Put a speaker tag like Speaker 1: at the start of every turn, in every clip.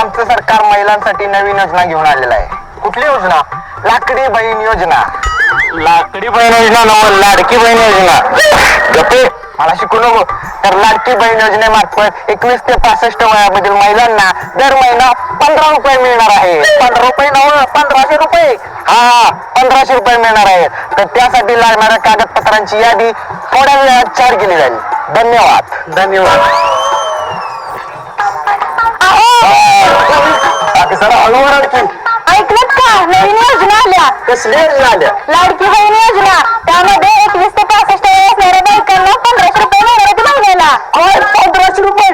Speaker 1: आमचं सरकार महिलांसाठी नवीन योजना घेऊन आलेलं आहे. कुठली योजना? लाकडी बहीण योजना. लाकडी बहीण योजना नव लाडकी बहीण योजना. गप्पे. मला शिकू नको. तर लाडकी बहीण योजनेमार्फत एकवीस ते पासष्ट वयामधील महिलांना दर महिना पंधरा रुपये मिळणार आहे. पंधरा रुपये नव पंधराशे रुपये. हा पंधराशे रुपये मिळणार आहे. तर त्यासाठी लागणाऱ्या कागदपत्रांची यादी थोड्या वेळात चार केली जाईल. धन्यवाद. धन्यवाद. जरा आणखी
Speaker 2: का. नवीन योजना आल्या.
Speaker 1: कसली योजना आल्या?
Speaker 2: लाडकी बहीण योजना. त्यामध्ये एकवीस ते पासष्ट वय असणाऱ्या बायकांना पंधराशे रुपये मिळाले महिन्याला.
Speaker 1: पंधराशे रुपये.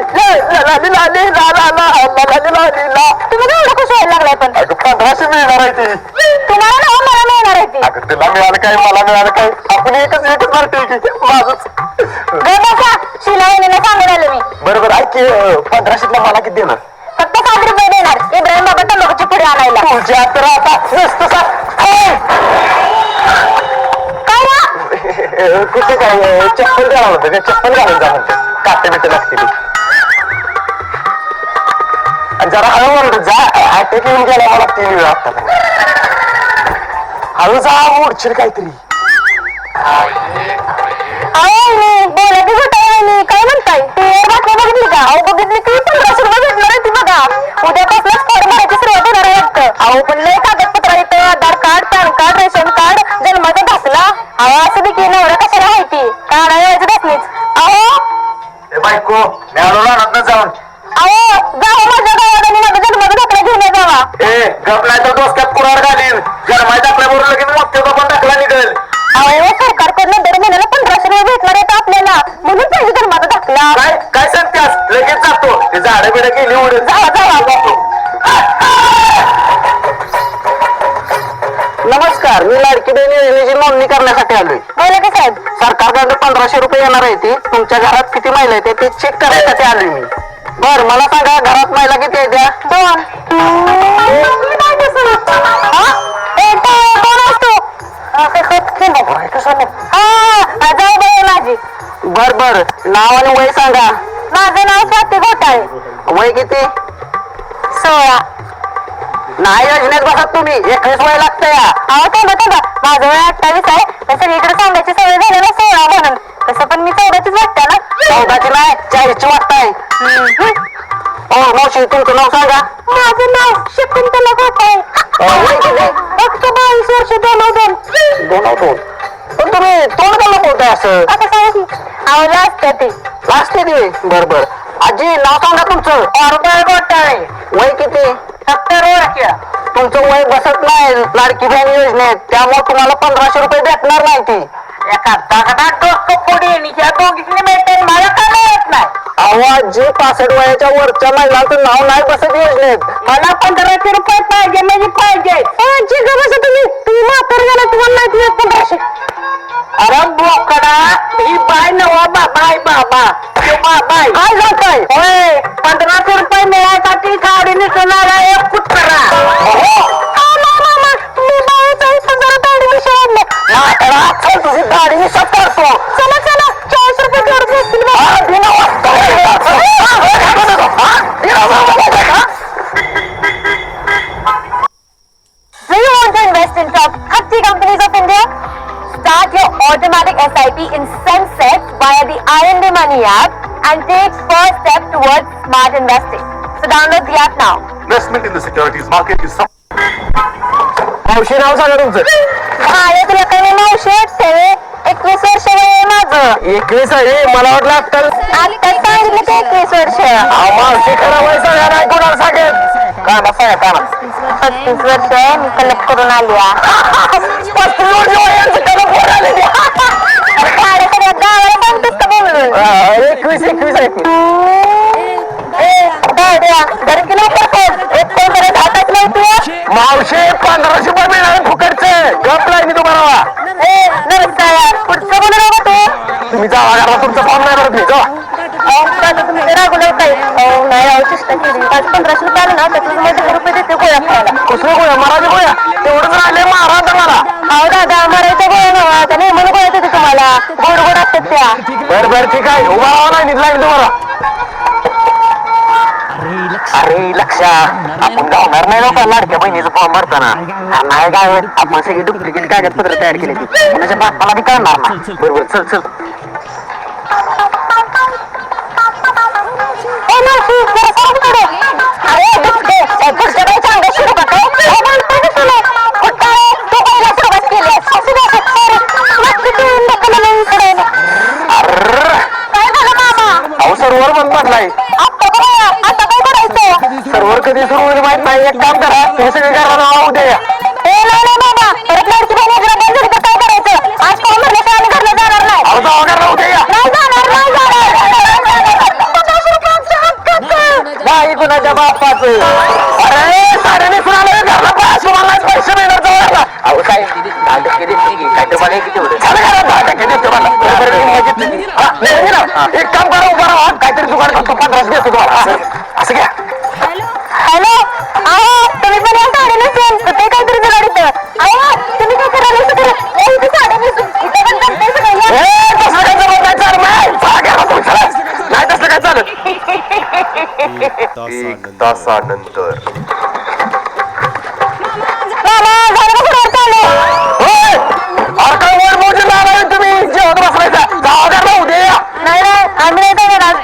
Speaker 1: लाली लाली ला ला ला लाली लाली ला
Speaker 2: तुम्ही एवढं खुश व्हायला लागलाय पण.
Speaker 1: अगं पंधराशे मिळणार आहे ती.
Speaker 2: तुम्हाला ना मला मिळणार आहे ती.
Speaker 1: अगं तुला मिळालं काय मला मिळालं काय? आपण एकच एकच मारते की माझंच.
Speaker 2: गं बसा. शिला वहिनीला सांगून आलो मी.
Speaker 1: बरोबर ऐक पंधराशेतला मला किती देणार? तुझ्या तर आता कुठे काय चप्पल घालावं होतं का चप्पल घालून जा म्हणते. काटे बिटे लागते आणि जरा हळू म्हणतो जा. अटॅक येऊन गेला मला तीन वेळा आता. हळू जा मोडशील काहीतरी.
Speaker 2: बोला की काय म्हणताय? बघितली का? बघितली की पंधराशे रुपये भेटणार आहे ती बघा. उद्यापासूनच फॉर्म भरायची सुरुवात होणार आहे वाटतं. अहो पण लय कागदपत्र येतं Aadhaar card PAN card ration card जन्माचा दाखला अहो असं बी की नवरा कशाला माहिती? काढा यायचं दाखलीच अहो!
Speaker 1: ए बायको मी आलो रानात जाऊन.
Speaker 2: अहो जावा माझ्या गावात आणि माझा जन्माचा दाखला घेऊन या जावा.
Speaker 1: ए गप नाही तर डोसक्यात कुराड घालीन. जन्माच्या आपल्याबरोबर लगेच मोठ्याचा पण टाकला निघेल.
Speaker 2: अहो सरकारकडनं दर महिन्याला पंधराशे रुपये भेटणार आहेत आपल्याला. म्हणून पाहिजे जन्माचा दाखला.
Speaker 1: काय काय सांगतेस? लगेच जातो. ते झाडं बिडं गेली उडत
Speaker 2: जावा जावा
Speaker 1: जातो नमस्कार मी लाडकी बहीण योजनेची नोंदणी करण्यासाठी आलोय.
Speaker 2: बोला की साहेब.
Speaker 1: सरकारकडनं पंधराशे रुपये येणार आहे ते. तुमच्या घरात किती महिला आहेत ते चेक करायसाठी आलोय मी. बर मला सांगा घरात महिला किती आहेत त्या
Speaker 2: दोन. हा? ए, तो कोण असतो? हा, हा, जाऊ बाई माझी.
Speaker 1: बर बर. नाव आणि वय सांगा.
Speaker 2: माझं नाव स्वाती घोटाळे.
Speaker 1: वय किती?
Speaker 2: सोळा.
Speaker 1: नाही योजनेत बसत तुम्ही. एकवीस वय लागतं या
Speaker 2: अहो थांबा थांबा. माझं वय अठ्ठावीस आहे. पण सगळीकडे सांगायची सवय झाली ना सोळा म्हणून. तसं पण मी चौदाचीच वाटते ना.
Speaker 1: चौदाची नाही चाळीसची वाटताय. हो मावशी तुमचं नाव सांगा.
Speaker 2: माझं नाव शकुंतला घोटाळे
Speaker 1: अं, वय किती
Speaker 2: एकशे बावीस वर्ष दोन दोन
Speaker 1: दोन दोन. पण तुम्ही तोंड का असं.
Speaker 2: आता सांगा की ते.
Speaker 1: बर बर. आजी नाव सांगा तुमचं. रुपये घोटाळे वय किती? सत्तर वर्ष तुमचं वय बसत नाही. लाडकी बहीण योजनेत. त्यामुळे तुम्हाला पंधराशे रुपये भेटणार नाही ती. एका दगडात डोकं फोडीन. या दोघींनी नाही अहो जे पासष्ट वयाच्या वरच्या महिलांचं नाव नाही बसत योजनेत. मला पंधराशे रुपये पाहिजे म्हणजे पाहिजे.
Speaker 2: बसा तुम्ही. तुम्ही म्हातार झाला तुम्हाला माहिती नाही पंधराशे.
Speaker 1: अरे बोकडा ही बाय नवा बाबा आहे बाबा. ते बाबा आहे. काय जाताय होय पंधराशे रुपये मिळायसाठी एक कुत्रा. तुझी गाडी मी करतो.
Speaker 2: चला automatic SIP in Sensex via the IND Money app and take first step towards smart investing. So download the app now.
Speaker 3: Investment in the securities market is some
Speaker 1: मावशी नाव सांगा तुमचं
Speaker 2: माझ्या तुला काही मावशी वाटते एकवीस वर्ष वय आहे माझं
Speaker 1: एकवीस आहे मला वाटलं आता
Speaker 2: आता सांगितलं की एकवीस वर्ष
Speaker 1: मावशी खरं वय सांगा नाही कोणाला सांगेल काना सांगा काना
Speaker 2: पस्तीस वर्ष आहे मी कलेक्ट करून आली.
Speaker 1: पस्तीस वर्ष वयाचं त्याला
Speaker 2: गावाला बोलून
Speaker 1: हा, एकवीस
Speaker 2: लावतोय.
Speaker 1: मावशे पंधराशे रुपये मिळणार फुकटचे गप मी तुम्हाला.
Speaker 2: पुढचं बोलू नका तू.
Speaker 1: तुम्ही जावा तुमचा फॉर्म नाही भरत मी जावा
Speaker 2: काय? अहो, नाही, पंधराशे रुपये आले ना, त्यातून रुपये देते गोळ्या खायला.
Speaker 1: कुठले गोळ्या मराठी गोळ्या तेवढंच राहिले महाराज मला
Speaker 2: अहो, दादा, मरायच्या गोळ्या नव्हा, त्या नेहमी गोळ्या देते तुम्हाला. गोड असतात त्या.
Speaker 1: बर बर ठीक आहे. उभा राहा नाही निघला मी तुम्हाला. अरे लक्षा. आपण गावणार नाही ना लाडक्या बहिणीचं फॉर्म भरताना. नाही काय आपण सगळी डुप्लिकेट कागदपत्र तयार केली ती त्याच्या बापाला बी कळणार ना बरोबर चल चल.
Speaker 2: अरे दुसरे चांगलं सुरू. जाणार नाही.
Speaker 1: अहो जावा करा उद्या या.
Speaker 2: नाही जाणार नाही जाणार. पन्नास रुपयांचं हक्काचं.
Speaker 1: नाही कुणाच्या बापाच. अरे साडे वीस आलं घरला पाच तुम्हाला पैसे मिळणार जवळ अहो काय दहा टक्के देते की काय तर मला? किती होते. एक काम करा उभा राहा. काहीतरी दुकान करतो पंधराशे देतो तुम्हाला.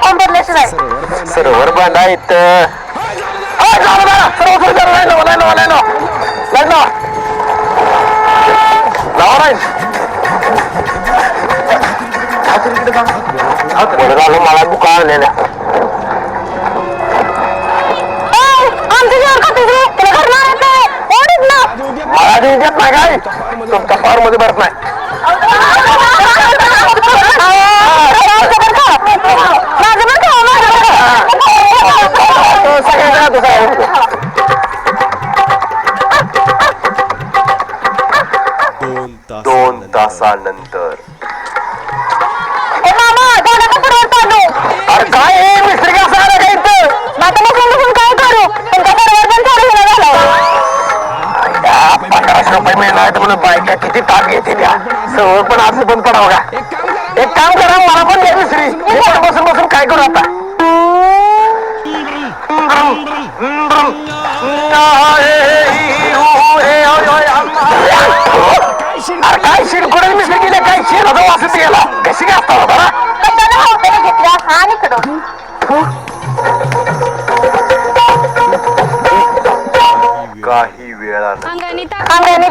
Speaker 2: फॉर्म भरल्याशिवाय
Speaker 1: सरोवर बांधा इथं. झालं बरं सर्व मला
Speaker 2: ते
Speaker 1: देत नाही काय? तुमच्या फारमध्ये भरत नाही.
Speaker 3: दोन तासानंतर.
Speaker 2: पण
Speaker 1: असं पण पडावं का? एक काम करा. मला पण द्या दुसरी. मी पण बसून बसून काय करू आता? अरे काय शिरकुडे मिसरी गेले काय शिर होतं वाचत गेला? कशी काय असता
Speaker 2: घेतल्या आणि इकडं
Speaker 3: काही वेळानंतर
Speaker 2: अंगाने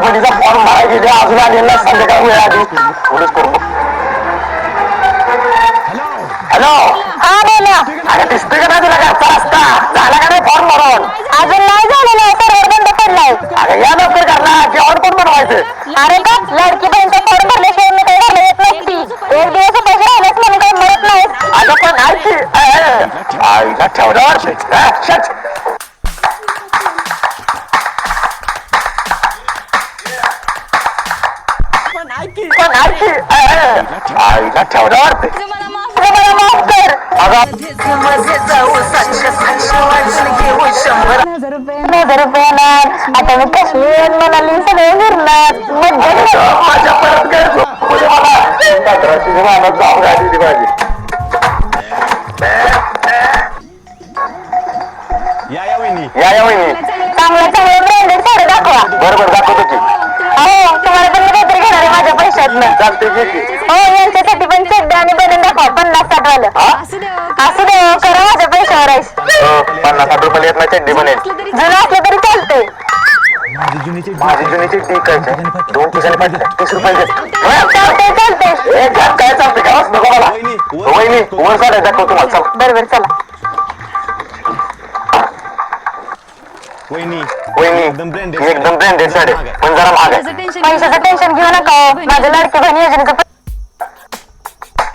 Speaker 1: बहिणीचा फॉर्म भरायला गेले अजून आलेला संध्याकाळ वेळ आधी पुढेच करू हॅलो
Speaker 2: हा बोला.
Speaker 1: अरे दिसतोय का नाही तुला घरचा रस्ता? झाला का नाही फॉर्म भरून?
Speaker 2: अजून नाही झालेलं सर्वर बंद पडलाय.
Speaker 1: अरे या लवकर करणार जेवण पण बनवायचं?
Speaker 2: अरे का लाडकी बहीणचा फॉर्म भरल्याशिवाय मी काही घालत येत नसती एक दिवस उपाशी राहिल्यास म्हणून काही म्हणत नाही
Speaker 1: अगं पण ऐक आईला ठेवल्यावर हा, शट. पण आईला
Speaker 2: ठेवणार
Speaker 1: ते
Speaker 2: हजार रुपये येणार आता मी काश्मीर मनाली सगळे फिरणार
Speaker 1: माझ्या परत काय पंधराशे जाऊ ती माझी
Speaker 4: या या वहिनी
Speaker 1: या या वहिनी.
Speaker 2: हो यांच्यासाठी पण चड्डे आणि बनून दाखवा पन्नास साठ वालं. असू दे हो, करा माझ्या पैशावर आहेस.
Speaker 1: हो, पन्नास साठ रुपये येत नाही चड्डी बनेल
Speaker 2: जुनं असलं तरी चालतंय.
Speaker 1: माझी जुनीची टीक आहे. दोन ठिकाणी पाहिजे तीस रुपये दे.
Speaker 2: चालतंय चालतंय.
Speaker 1: ए, घ्या, काय चालते का नको मला वहिनी वर साड्या दाखव तुम्हाला. चला.
Speaker 2: बरोबर चला.
Speaker 4: वहिनी
Speaker 1: वहिनी
Speaker 4: एकदम branded
Speaker 1: एकदम ब्रँडेड साडे पण जरा महाग आहे
Speaker 2: पैशाचं टेन्शन घेऊ नका. हो. माझ्या लाडकी बहीण योजनेचं